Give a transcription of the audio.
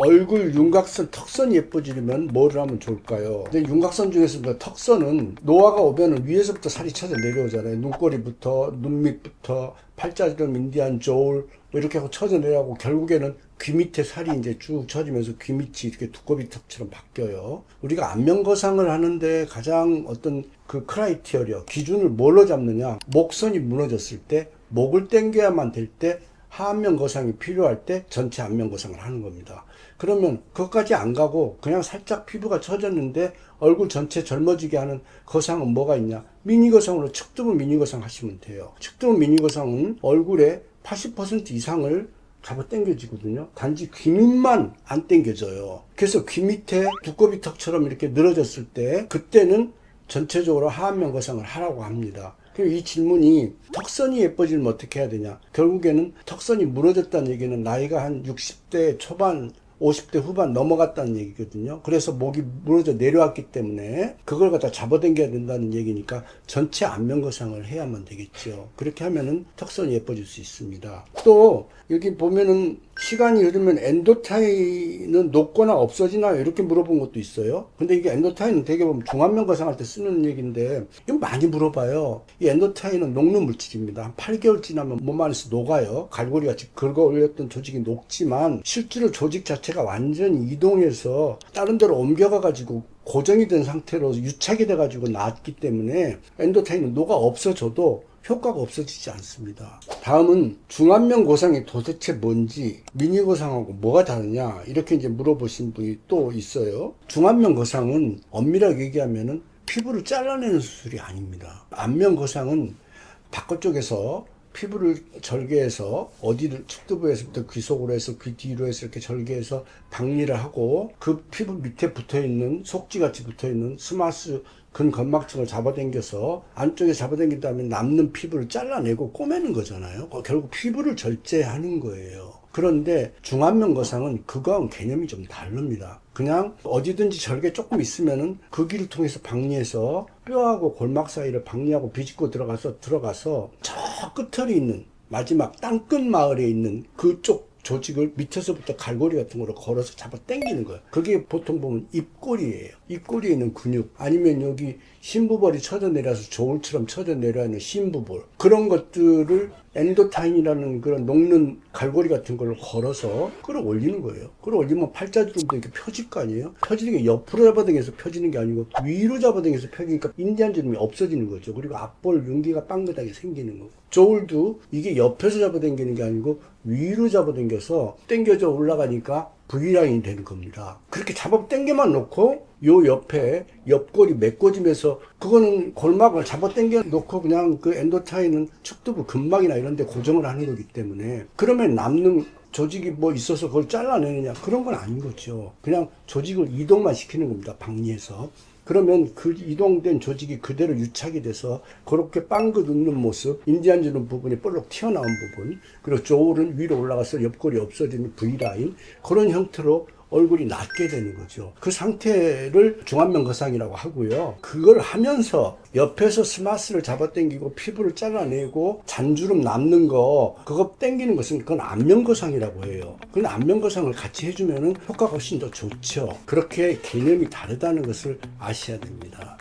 얼굴 윤곽선 턱선이 예뻐지려면 뭐를 하면 좋을까요? 근데 윤곽선 중에서도 턱선은 노화가 오면 위에서부터 살이 쳐져 내려오잖아요. 눈꼬리부터 눈 밑부터 팔자주름 인디안 저울 뭐 이렇게 하고 쳐져 내려가고 결국에는 귀 밑에 살이 이제 쭉 처지면서 귀 밑이 이렇게 두꺼비 턱처럼 바뀌어요. 우리가 안면거상을 하는데 가장 어떤 그 크라이티어리어 기준을 뭘로 잡느냐? 목선이 무너졌을 때 목을 당겨야만 될때 하안면 거상이 필요할 때 전체 안면 거상을 하는 겁니다. 그러면 그것까지 안 가고 그냥 살짝 피부가 처졌는데 얼굴 전체 젊어지게 하는 거상은 뭐가 있냐? 미니 거상으로 측두부 미니 거상 하시면 돼요. 측두부 미니 거상은 얼굴의 80% 이상을 잡아 당겨지거든요. 단지 귀 밑만 안 당겨져요. 그래서 귀 밑에 두꺼비 턱처럼 이렇게 늘어졌을 때 그때는 전체적으로 하안면 거상을 하라고 합니다. 이 질문이 턱선이 예뻐지면 어떻게 해야 되냐? 결국에는 턱선이 무너졌다는 얘기는 나이가 한 60대 초반 50대 후반 넘어갔다는 얘기거든요. 그래서 목이 무너져 내려왔기 때문에 그걸 갖다 잡아당겨야 된다는 얘기니까 전체 안면 거상을 해야만 되겠죠. 그렇게 하면은 턱선이 예뻐질 수 있습니다. 또 여기 보면은 시간이 흐르면 엔도타인은 녹거나 없어지나 이렇게 물어본 것도 있어요. 근데 이게 엔도타인은 되게 보면 중안면 거상할 때 쓰는 얘기인데 이거 많이 물어봐요. 이 엔도타인은 녹는 물질입니다. 한 8개월 지나면 몸 안에서 녹아요. 갈고리 같이 긁어 올렸던 조직이 녹지만 실제로 조직 자체 가 완전히 이동해서 다른 데로 옮겨가 가지고 고정이 된 상태로 유착이 돼 가지고 나왔기 때문에 엔도타인은 녹아 없어져도 효과가 없어지지 않습니다. 다음은 중안면 고상이 도대체 뭔지 미니 고상하고 뭐가 다르냐 이렇게 이제 물어보신 분이 또 있어요. 중안면 고상은 엄밀하게 얘기하면은 피부를 잘라내는 수술이 아닙니다. 안면 고상은 바깥쪽에서 피부를 절개해서 어디를 측두부에서부터 귀 속으로 해서 귀 뒤로 해서 이렇게 절개해서 박리를 하고 그 피부 밑에 붙어 있는 속지 같이 붙어 있는 스마스 근 건막층을 잡아당겨서 안쪽에 잡아당긴 다음에 남는 피부를 잘라내고 꼬매는 거잖아요. 어, 결국 피부를 절제하는 거예요. 그런데 중안면 거상은 그거하고 개념이 좀 다릅니다. 그냥 어디든지 절개 조금 있으면은 그 길을 통해서 박리해서 뼈하고 골막 사이를 박리하고 비집고 들어가서 들어가서 저 끝털이 있는 마지막 땅끝 마을에 있는 그쪽 조직을 밑에서부터 갈고리 같은 거로 걸어서 잡아 당기는 거예요. 그게 보통 보면 입꼬리예요. 입꼬리에 있는 근육 아니면 여기 심부벌이 쳐져 내려서 저울처럼 쳐져 내려와 있는 심부볼 그런 것들을 엔도타인이라는 그런 녹는 갈고리 같은 걸 걸어서 끌어올리는 거예요. 끌어올리면 팔자주름도 이렇게 펴질 거 아니에요? 펴지는 게 옆으로 잡아당겨서 펴지는 게 아니고 위로 잡아당겨서 펴지니까 인디안 주름이 없어지는 거죠. 그리고 앞볼 윤기가 빵긋하게 생기는 거고. 저울도 이게 옆에서 잡아당기는 게 아니고 위로 잡아당겨서 당겨져 올라가니까 V라인이 되는 겁니다. 그렇게 잡아 당겨만 놓고 요 옆에 옆골이 메꿔지면서 그거는 골막을 잡아 당겨 놓고 그냥 그 엔도타인은 축두부 근막이나 이런 데 고정을 하는 거기 때문에 그러면 남는 조직이 뭐 있어서 그걸 잘라내느냐 그런 건 아닌 거죠. 그냥 조직을 이동만 시키는 겁니다. 박리해서. 그러면 그 이동된 조직이 그대로 유착이 돼서 그렇게 빵긋 웃는 모습, 인디안 주는 부분이 볼록 튀어나온 부분, 그리고 저울은 위로 올라가서 옆골이 없어지는 V라인, 그런 형태로 얼굴이 낮게 되는 거죠. 그 상태를 중안면 거상이라고 하고요. 그걸 하면서 옆에서 스마스를 잡아당기고 피부를 잘라내고 잔주름 남는 거 그거 당기는 것은 그건 안면 거상이라고 해요. 그건 안면 거상을 같이 해주면은 효과가 훨씬 더 좋죠. 그렇게 개념이 다르다는 것을 아셔야 됩니다.